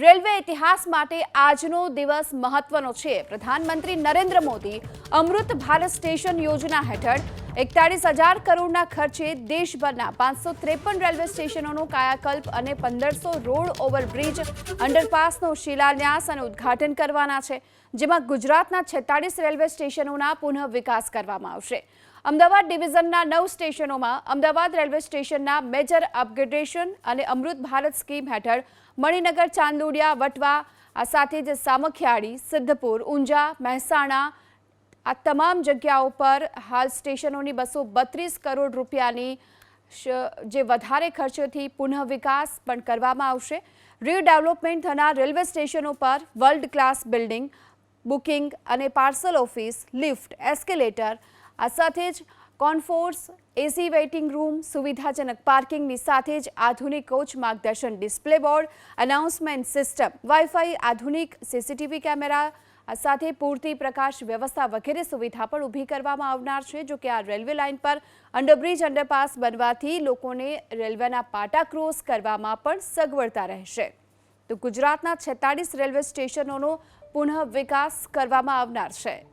Railway ઇતિહાસ માટે આજનો દિવસ મહત્વનો છે. પ્રધાનમંત્રી નરેન્દ્ર મોદી અમૃત ભારત સ્ટેશન યોજના હેઠળ એકતાળીસ હજાર કરોડના ખર્ચે દેશભરના પાંચસો ત્રેપન રેલવે સ્ટેશનોનો કાયાકલ્પ અને પંદરસો રોડ ઓવરબ્રિજ અંડરપાસનો શિલાન્યાસ અને ઉદ્ઘાટન કરવાના છે, જેમાં ગુજરાતના છેતાળીસ રેલવે સ્ટેશનોના પુનઃ વિકાસ કરવામાં આવશે. અમદાવાદ ડિવિઝનના નવ સ્ટેશનોમાં અમદાવાદ રેલવે સ્ટેશનના મેજર અપગ્રેડેશન અને અમૃત ભારત સ્કીમ હેઠળ મણિનગર, ચાંદોડિયા, વટવા, આ સાથે જ સામખિયાળી, સિદ્ધપુર, ઊંઝા, મહેસાણા આ તમામ જગ્યાઓ પર હાલ સ્ટેશનોની બસો બત્રીસ કરોડ રૂપિયાની જે વધારે ખર્ચોથી પુનઃ વિકાસ પણ કરવામાં આવશે. રીડેવલપમેન્ટ થનાર રેલવે સ્ટેશનો પર વર્લ્ડ ક્લાસ બિલ્ડિંગ, બુકિંગ અને પાર્સલ ઓફિસ, લિફ્ટ, એસ્કેલેટર, આ સાથે જ કોન્ફોર્સ, એસી વેઇટિંગ રૂમ, સુવિધાજનક પાર્કિંગની સાથે જ આધુનિક કોચ માર્ગદર્શન display board, announcement system, wifi, આધુનિક સીસીટીવી કેમેરા સાથે પૂરતી પ્રકાશ વ્યવસ્થા વગેરે સુવિધા પણ ઊભી કરવામાં આવનાર છે, જો કે આ રેલવે લાઇન પર અંડરબ્રિજ અંડરપાસ બનવાથી લોકોને રેલવેના પાટા ક્રોસ કરવામાં પણ સગવડતા રહેશે. તો ગુજરાતના છેતાળીસ રેલવે સ્ટેશનોનો પુનઃ વિકાસ કરવામાં આવનાર છે.